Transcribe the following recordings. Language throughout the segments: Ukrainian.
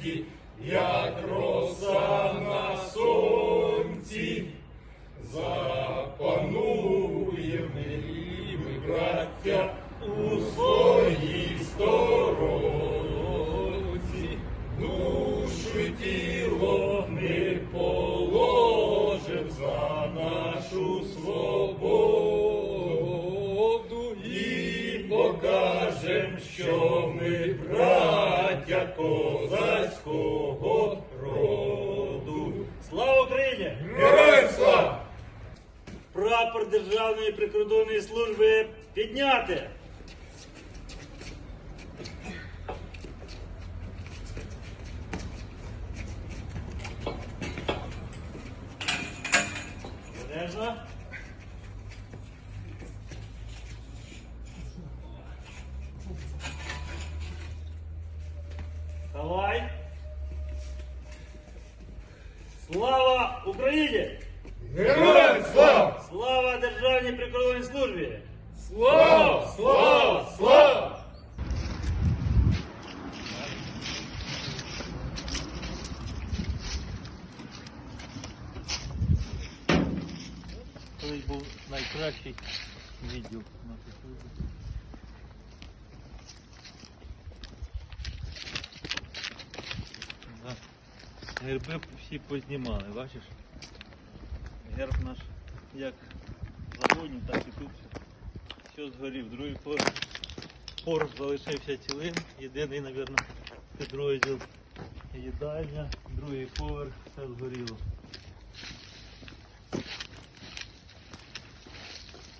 воліженьки, як роса на сонці, запанує ми, браття, у своїй сторонці, душу й тіло ми положим за нашу свободу і покажем, що ми браття козацького роду. Слава Україні! Героям слава! Прапор Державної прикордонної служби підняти. Обережно. Слава Україні! Героям слава! Слава Державній прикордонній службі! Слава! Слава! Слава! Колись був найкращий відділ нашої Герби всі познімали, бачиш? Герб наш як в загоні, так і тут все згорів. Другий поверх поруч залишився цілим. Єдиний, мабуть, підрозділ їдальня, другий поверх, все згоріло.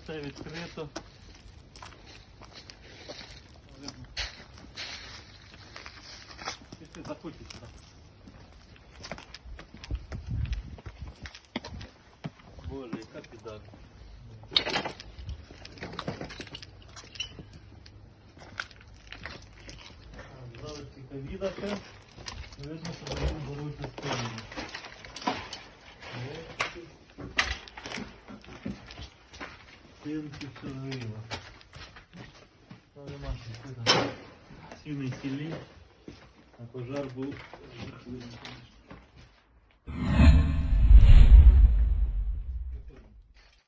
Все відкрито. Пішли, заходьте. Боже, яка. Залишки ковіда ще. Видно, що вони борються з що це там. Сіний сілі, а пожар був жахливий.